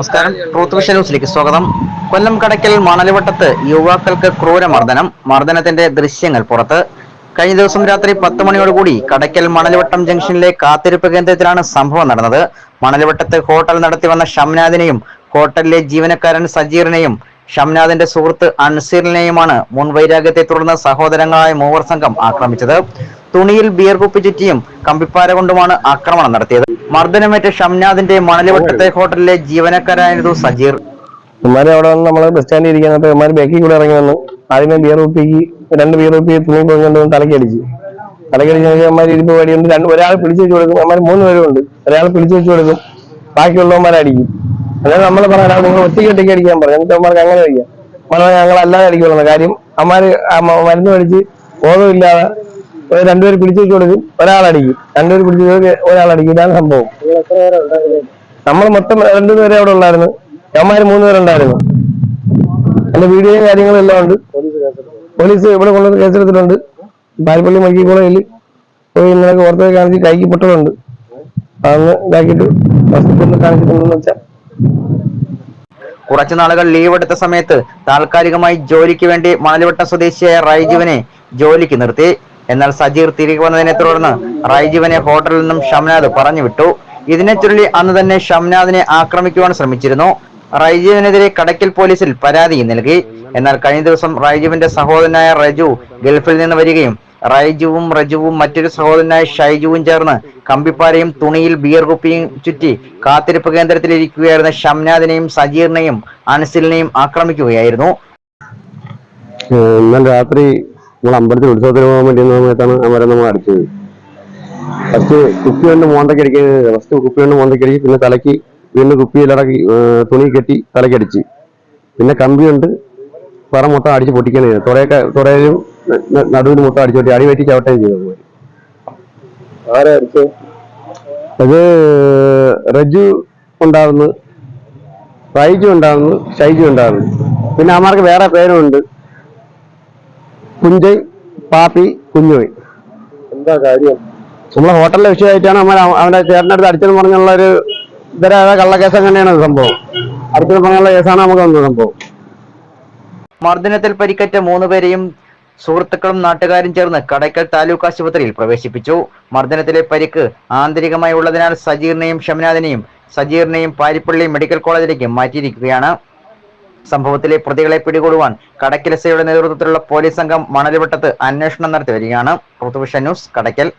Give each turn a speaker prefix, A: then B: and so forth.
A: നമസ്കാരം. Truth vision ന്യൂസിലേക്ക് സ്വാഗതം. കൊല്ലം കടയ്ക്കൽ മണലിവട്ടത്ത് യുവാക്കൾക്ക് ക്രൂരമർദ്ദനം മർദ്ദനത്തിന്റെ ദൃശ്യങ്ങൾ പുറത്ത്. കഴിഞ്ഞ ദിവസം രാത്രി പത്ത് മണിയോടുകൂടി കടയ്ക്കൽ മണലിവട്ടം ജംഗ്ഷനിലെ കാത്തിരിപ്പ് കേന്ദ്രത്തിലാണ് സംഭവം നടന്നത്. മണലിവട്ടത്ത് ഹോട്ടൽ നടത്തി വന്ന ഷംനാദിനെയും ഹോട്ടലിലെ ജീവനക്കാരൻ സജീറിനെയും ഷംനാദിന്റെ സുഹൃത്ത് അൻസീറിനെയുമാണ് മുൻവൈരാഗ്യത്തെ തുടർന്ന് സഹോദരങ്ങളായ മൂവർ സംഘം ആക്രമിച്ചത്. തുണിയിൽ ബിയർ കുപ്പി ചുറ്റിയും കമ്പിപ്പാര കൊണ്ടുമാണ് ആക്രമണം നടത്തിയത്. മർദ്ദനമേറ്റ ഷംനാദിന്റെ മണലിവട്ടത്തെ ഹോട്ടലിലെ ജീവനക്കാരായിരുന്നു സജീർ.
B: ഇവന്മാര് അവിടെ വന്ന് നമ്മൾ ബസ് സ്റ്റാൻഡിൽ ഇരിക്കുന്നപ്പോ ഇമാര് ബാക്കിൽ കൂടെ ഇറങ്ങി വന്നു. ആദ്യമേ ബിയർ കുപ്പിക്ക് രണ്ട് ബിയർ കുപ്പി തുണി കൊണ്ടുകൊണ്ട് തലക്കടിച്ചു. തലക്കടിച്ച് ഇവന്മാര് ഇരിപ്പ് വടിയുണ്ട് രണ്ട് ഒരാൾ പിടിച്ചു വെച്ച് കൊടുക്കും. ഇവന്മാർ മൂന്ന് പേരും ഉണ്ട് ഒരാൾ പിടിച്ചു വെച്ച് കൊടുക്കും. ബാക്കിയുള്ളവന്മാർ അടിക്കും. അതായത് നമ്മൾ പറയാം നിങ്ങൾ ഒറ്റയ്ക്ക് ഒറ്റയ്ക്ക് അടിക്കാൻ പറയും എന്നിട്ട് അവന്മാർക്ക് അങ്ങനെ കഴിക്കാം നമ്മൾ ഞങ്ങൾ അല്ലാതെ അടിക്കുള്ളൂ കാര്യം മ- മരുന്ന് മേടിച്ച് ബോധമില്ലാതെ ഒരു രണ്ടുപേര് പിടിച്ചു കൊടുക്കും. ഒരാൾ അടിക്കും രണ്ടുപേര് പിടിച്ചു ഒരാളടിക്കും. ഇതാണ് സംഭവം. നമ്മൾ മൊത്തം രണ്ടുപേരെ അവിടെ ഉണ്ടായിരുന്നു ഞമ്മാര് മൂന്ന് പേരുണ്ടായിരുന്നു. എന്റെ വീഡിയോയും കാര്യങ്ങളും എല്ലാം ഉണ്ട്. പോലീസ് ഇവിടെ കൊണ്ടുവന്ന് കേസെടുത്തിട്ടുണ്ട്. പാൽപ്പള്ളി മൈക്കി കോളേജിൽ പോയി ഇന്നലെ പുറത്തേക്ക് കാണിച്ച് കൈക്ക് പൊട്ടലുണ്ട്. അതൊന്ന് ഇതാക്കിയിട്ട് ഹോസ്പിറ്റലിൽ കാണിച്ചിട്ടുണ്ടെന്ന് വെച്ചാൽ
A: കുറച്ചു നാളുകൾ ലീവ് എടുത്ത സമയത്ത് താൽക്കാലികമായി ജോലിക്ക് വേണ്ടി മണലിവട്ടം സ്വദേശിയായ റൈജുവിനെ ജോലിക്ക് നിർത്തി. എന്നാൽ സജീർ തിരികെ വന്നതിനെ തുടർന്ന് റൈജീവനെ ഹോട്ടലിൽ നിന്നും ഷംനാദ് പറഞ്ഞു വിട്ടു ഇതിനെ ചൊല്ലി അന്ന് തന്നെ ഷംനാദിനെ ആക്രമിക്കുവാൻ ശ്രമിച്ചിരുന്നു. റൈജീവിനെതിരെ കടക്കൽ പോലീസിൽ പരാതി നൽകി. എന്നാൽ കഴിഞ്ഞ ദിവസം റൈജുവിന്റെ സഹോദരനായ റജു ഗൾഫിൽ നിന്ന് വരികയും റൈജുവും റജുവും മറ്റൊരു സഹോദരനായ ഷൈജുവും ചേർന്ന് കമ്പിപ്പാരയും തുണിയിൽ ബിയർ കുപ്പിയും ചുറ്റി കാത്തിരിപ്പ് കേന്ദ്രത്തിൽ ഇരിക്കുകയായിരുന്ന ഷംനാദിനെയും സജീറിനെയും അൻസിലിനെയും ആക്രമിക്കുകയായിരുന്നു.
B: ഇന്നലെ രാത്രി നമ്മൾ അമ്പലത്തിൽ ഉത്സവത്തിന് പോകാൻ വേണ്ടി ഇരുന്ന സമയത്താണ് അവരെ നമ്മൾ അടിച്ചത്. ഫസ്റ്റ് കുപ്പി കൊണ്ട് മോന്തയ്ക്ക് അടിക്കുന്നത് ഫസ്റ്റ് കുപ്പി കൊണ്ട് മോന്തയ്ക്ക് അടിക്കും പിന്നെ തലയ്ക്ക് വീണ്ടും കുപ്പിയിലടക്കി തുണി കെട്ടി തലയ്ക്കടിച്ച് പിന്നെ കമ്പി കൊണ്ട് പറ മൊത്തം അടിച്ച് പൊട്ടിക്കണേ തുറയൊക്കെ തുറയിലും നടുവിൽ മൊത്തം അടിച്ചു പൊട്ടി. അടി പറ്റി ചവിട്ടുകയും ചെയ്തു അത് റജു ഉണ്ടാവുന്നു റൈജു ഉണ്ടാവുന്നു ഷൈജു ഉണ്ടാവുന്നു. പിന്നെ അമാർക്ക് വേറെ പേരുമുണ്ട്. കുഞ്ചൈ പാപ്പി കുഞ്ഞോയ് എന്താ കാര്യം? നമ്മളെ ഹോട്ടലിലെ വിഷയമായിട്ടാണ് നമ്മൾ അവന്റെ ചേട്ടന്റെ അടുത്ത് അടിച്ചെന്ന് പറഞ്ഞുള്ള ഒരു ഇതര കള്ളക്കേസ് തന്നെയാണ് സംഭവം. അടുത്തെന്ന് പറഞ്ഞുള്ള കേസാണ് നമുക്ക് വന്നത് സംഭവം.
A: മർദ്ദനത്തിൽ പരിക്കേറ്റ മൂന്നുപേരെയും സുഹൃത്തുക്കളും നാട്ടുകാരും ചേർന്ന് കടയ്ക്കൽ താലൂക്ക് ആശുപത്രിയിൽ പ്രവേശിപ്പിച്ചു. മർദ്ദനത്തിലെ പരിക്ക് ആന്തരികമായി ഉള്ളതിനാൽ സജീറിനെയും ഷംനാഥിനെയും സജീറിനെയും പാരിപ്പള്ളി മെഡിക്കൽ കോളേജിലേക്ക് മാറ്റിയിരിക്കുകയാണ്. സംഭവത്തിലെ പ്രതികളെ പിടികൂടുവാൻ കടക്കിലസയുടെ നേതൃത്വത്തിലുള്ള പോലീസ് സംഘം മണലിവട്ടത്ത് അന്വേഷണം നടത്തി വരികയാണ്. ന്യൂസ് കടയ്ക്കൽ.